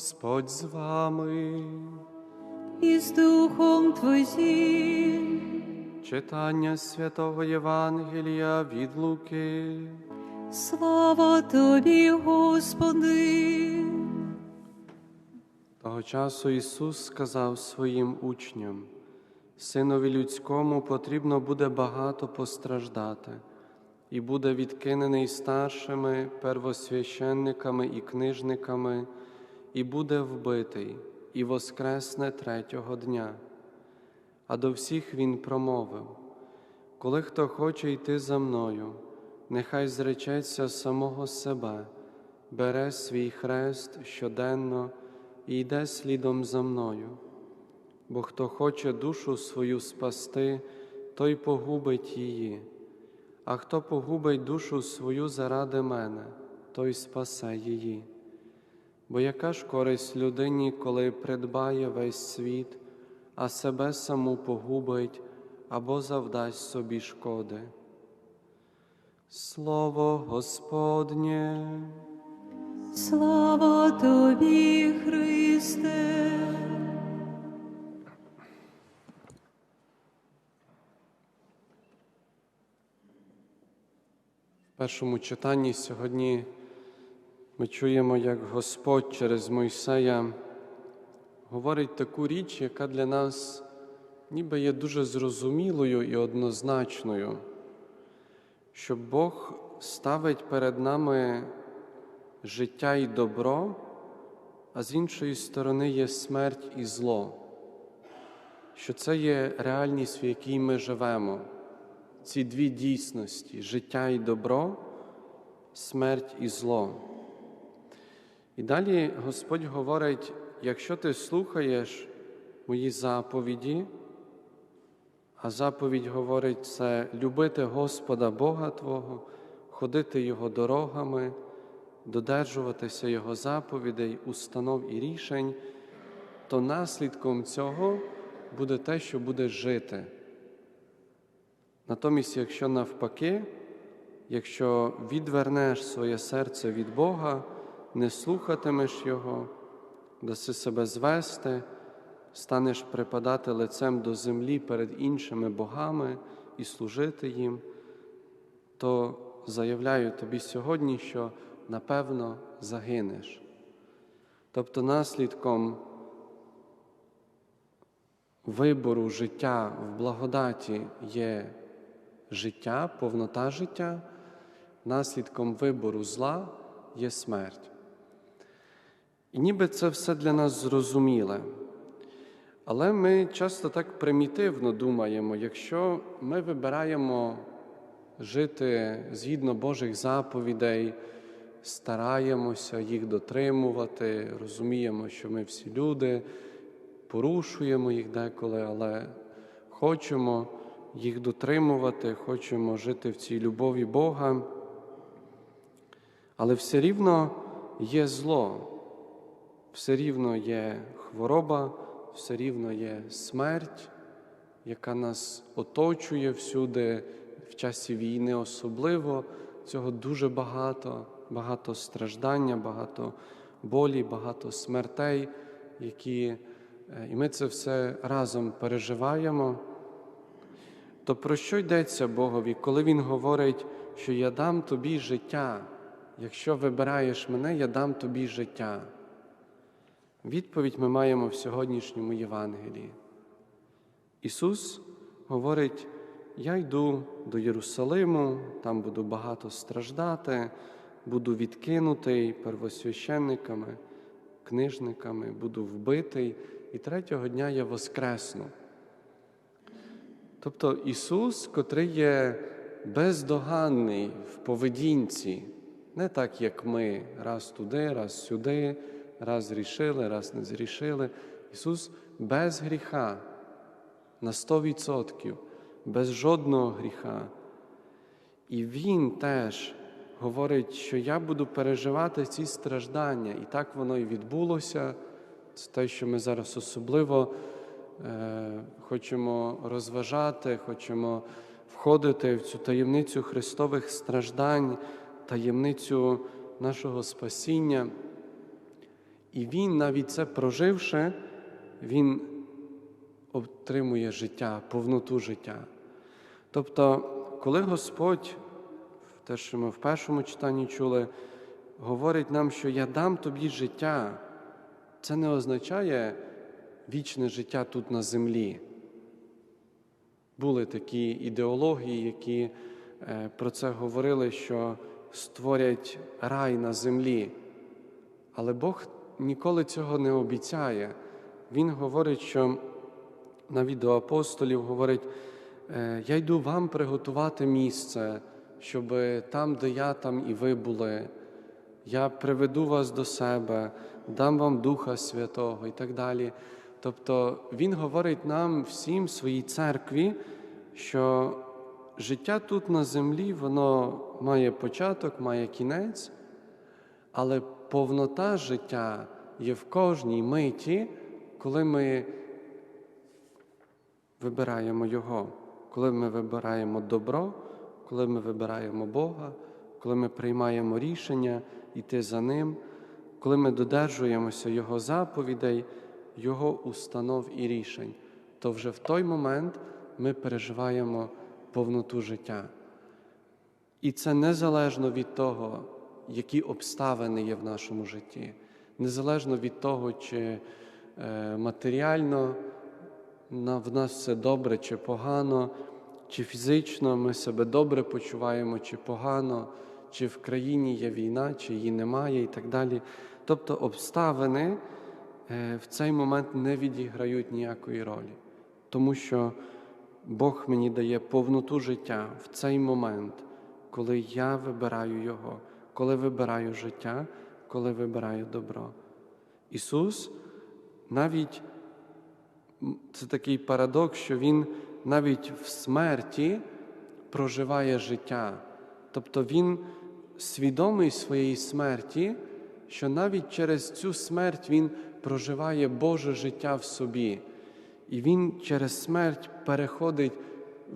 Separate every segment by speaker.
Speaker 1: Господь з вами.
Speaker 2: і з Духом Твоїм.
Speaker 1: Читання святого Євангелія від Луки.
Speaker 2: Слава Тобі, Господи.
Speaker 1: Того часу Ісус сказав своїм учням: Синові людському потрібно буде багато постраждати, і буде відкинений старшими, первосвященниками і книжниками, і буде вбитий, і воскресне третього дня. А до всіх Він промовив: Коли хто хоче йти за мною, нехай зречеться самого себе, бере свій хрест щоденно і йде слідом за мною. Бо хто хоче душу свою спасти, той погубить її, а хто погубить душу свою заради мене, той спасе її. Бо яка ж користь людині, коли придбає весь світ, а себе саму погубить або завдасть собі шкоди? Слово Господнє.
Speaker 2: Слава Тобі, Христе.
Speaker 1: В першому читанні сьогодні ми чуємо, як Господь через Мойсея говорить таку річ, яка для нас ніби є дуже зрозумілою і однозначною, що Бог ставить перед нами життя і добро, а з іншої сторони є смерть і зло, що це є реальність, в якій ми живемо ці дві дійсності життя і добро, смерть і зло. І далі Господь говорить: якщо ти слухаєш мої заповіді, а заповідь говорить це любити Господа Бога Твого, ходити Його дорогами, додержуватися Його заповідей, установ і рішень, то наслідком цього буде те, що будеш жити. Натомість, якщо навпаки, якщо відвернеш своє серце від Бога, не слухатимеш Його, даси себе звести, станеш припадати лицем до землі перед іншими богами і служити їм, то заявляю тобі сьогодні, що напевно загинеш. Тобто наслідком вибору життя в благодаті є життя, повнота життя, наслідком вибору зла є смерть. І ніби це все для нас зрозуміле. Але ми часто так примітивно думаємо, якщо ми вибираємо жити згідно Божих заповідей, стараємося їх дотримувати, розуміємо, що ми всі люди, порушуємо їх деколи, але хочемо їх дотримувати, хочемо жити в цій любові Бога. Але все рівно є зло, все рівно є хвороба, все рівно є смерть, яка нас оточує всюди, в часі війни особливо. Цього дуже багато, багато страждання, багато болі, багато смертей, які е, і ми це все разом переживаємо. То про що йдеться Богові, коли Він говорить, що я дам тобі життя, якщо вибираєш мене, я дам тобі життя? Відповідь ми маємо в сьогоднішньому Євангелії. Ісус говорить: я йду до Єрусалиму, там буду багато страждати, буду відкинутий первосвященниками, книжниками, буду вбитий, і третього дня я воскресну. Тобто Ісус, котрий є бездоганний в поведінці, не так, як ми, раз туди, раз сюди, раз зрішили, раз не зрішили. Ісус без гріха на 100%, без жодного гріха. І Він теж говорить, що я буду переживати ці страждання, і так воно і відбулося. Це те, що ми зараз особливо е, хочемо розважати, хочемо входити в цю таємницю Христових страждань, таємницю нашого спасіння. І Він, навіть це проживши, Він отримує життя, повноту життя. Тобто, коли Господь, те, що ми в першому читанні чули, говорить нам, що я дам тобі життя, це не означає вічне життя тут на землі. Були такі ідеології, які е, про це говорили, що створять рай на землі. Але Бог ніколи цього не обіцяє. Він говорить, що навіть до апостолів говорить, «Е, я йду вам приготувати місце, щоб там, де я, там і ви були. Я приведу вас до себе, дам вам Духа Святого і так далі. Тобто Він говорить нам всім своїй церкві, що життя тут на землі, воно має початок, має кінець, але повнота життя є в кожній миті, коли ми вибираємо Його, коли ми вибираємо добро, коли ми вибираємо Бога, коли ми приймаємо рішення йти за Ним, коли ми додержуємося Його заповідей, Його установ і рішень, то вже в той момент ми переживаємо повноту життя. І це незалежно від того, які обставини є в нашому житті, незалежно від того, чи е, матеріально в нас все добре чи погано, чи фізично ми себе добре почуваємо, чи погано, чи в країні є війна, чи її немає, і так далі. Тобто обставини е, в цей момент не відіграють ніякої ролі, тому що Бог мені дає повноту життя в цей момент, коли я вибираю Його, коли вибираю життя, коли вибираю добро. Ісус навіть це такий парадокс, що Він навіть в смерті проживає життя. Тобто Він свідомий своєї смерті, що навіть через цю смерть Він проживає Боже життя в собі. І Він через смерть переходить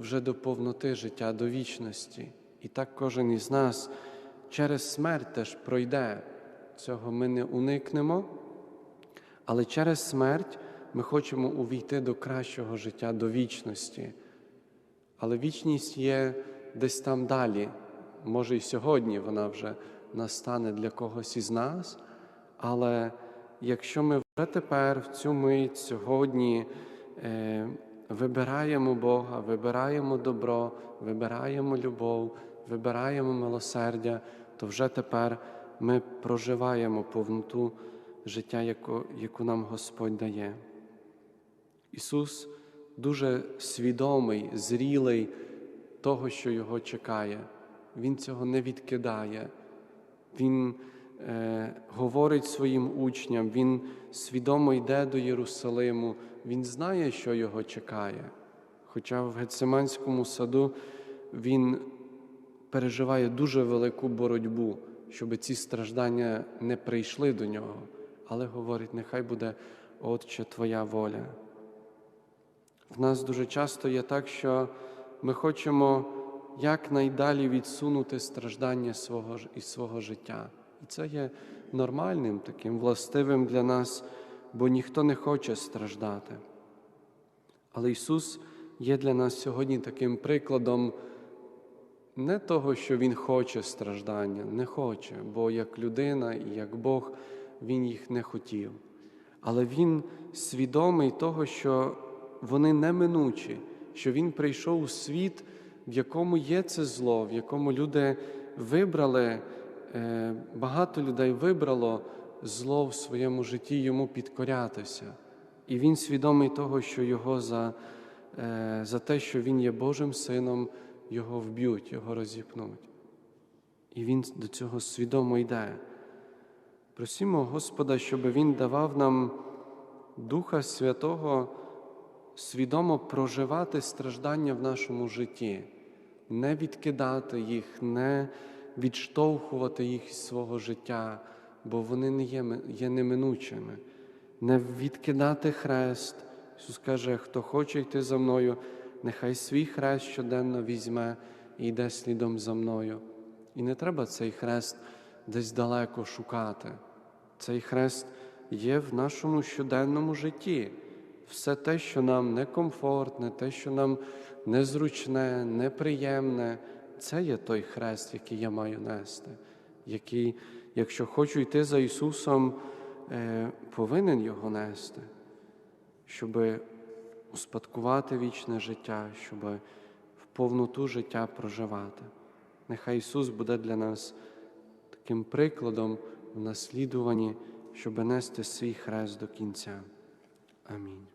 Speaker 1: вже до повноти життя, до вічності. І так кожен із нас через смерть теж пройде. Цього ми не уникнемо, але через смерть ми хочемо увійти до кращого життя, до вічності. Але вічність є десь там далі. Може, і сьогодні вона вже настане для когось із нас. Але якщо ми вже тепер, в цю мить, сьогодні е, вибираємо Бога, вибираємо добро, вибираємо любов, вибираємо милосердя, то вже тепер ми проживаємо повноту життя, яку, яку нам Господь дає. Ісус дуже свідомий, зрілий того, що Його чекає. Він цього не відкидає. Він е, говорить своїм учням, Він свідомо йде до Єрусалиму, Він знає, що його чекає. Хоча в Гециманському саду Він переживає дуже велику боротьбу, щоб ці страждання не прийшли до нього, але говорить, нехай буде Отче Твоя воля. В нас дуже часто є так, що ми хочемо якнайдалі відсунути страждання свого, із свого життя. І це є нормальним, таким властивим для нас, бо ніхто не хоче страждати. Але Ісус є для нас сьогодні таким прикладом не того, що Він хоче страждання, не хоче, бо як людина і як Бог Він їх не хотів. Але Він свідомий того, що вони неминучі, що Він прийшов у світ, в якому є це зло, в якому люди вибрали, е, багато людей вибрало зло в своєму житті йому підкорятися. І він свідомий того, що його за, е, за те, що він є Божим сином, його вб'ють, його розіпнуть. І він до цього свідомо йде. Просімо Господа, щоб Він давав нам Духа Святого свідомо проживати страждання в нашому житті, не відкидати їх, не відштовхувати їх із свого життя, бо вони не є, є неминучими, не відкидати хрест. Ісус каже, хто хоче йти за мною, нехай свій хрест щоденно візьме і йде слідом за мною. І не треба цей хрест десь далеко шукати. Цей хрест є в нашому щоденному житті. Все те, що нам некомфортне, те, що нам незручне, неприємне, це є той хрест, який я маю нести, який, якщо хочу йти за Ісусом, е, повинен його нести, щоб успадкувати вічне життя, щоб в повноту життя проживати. Нехай Ісус буде для нас таким прикладом в наслідуванні, щоб нести свій хрест до кінця. Амінь.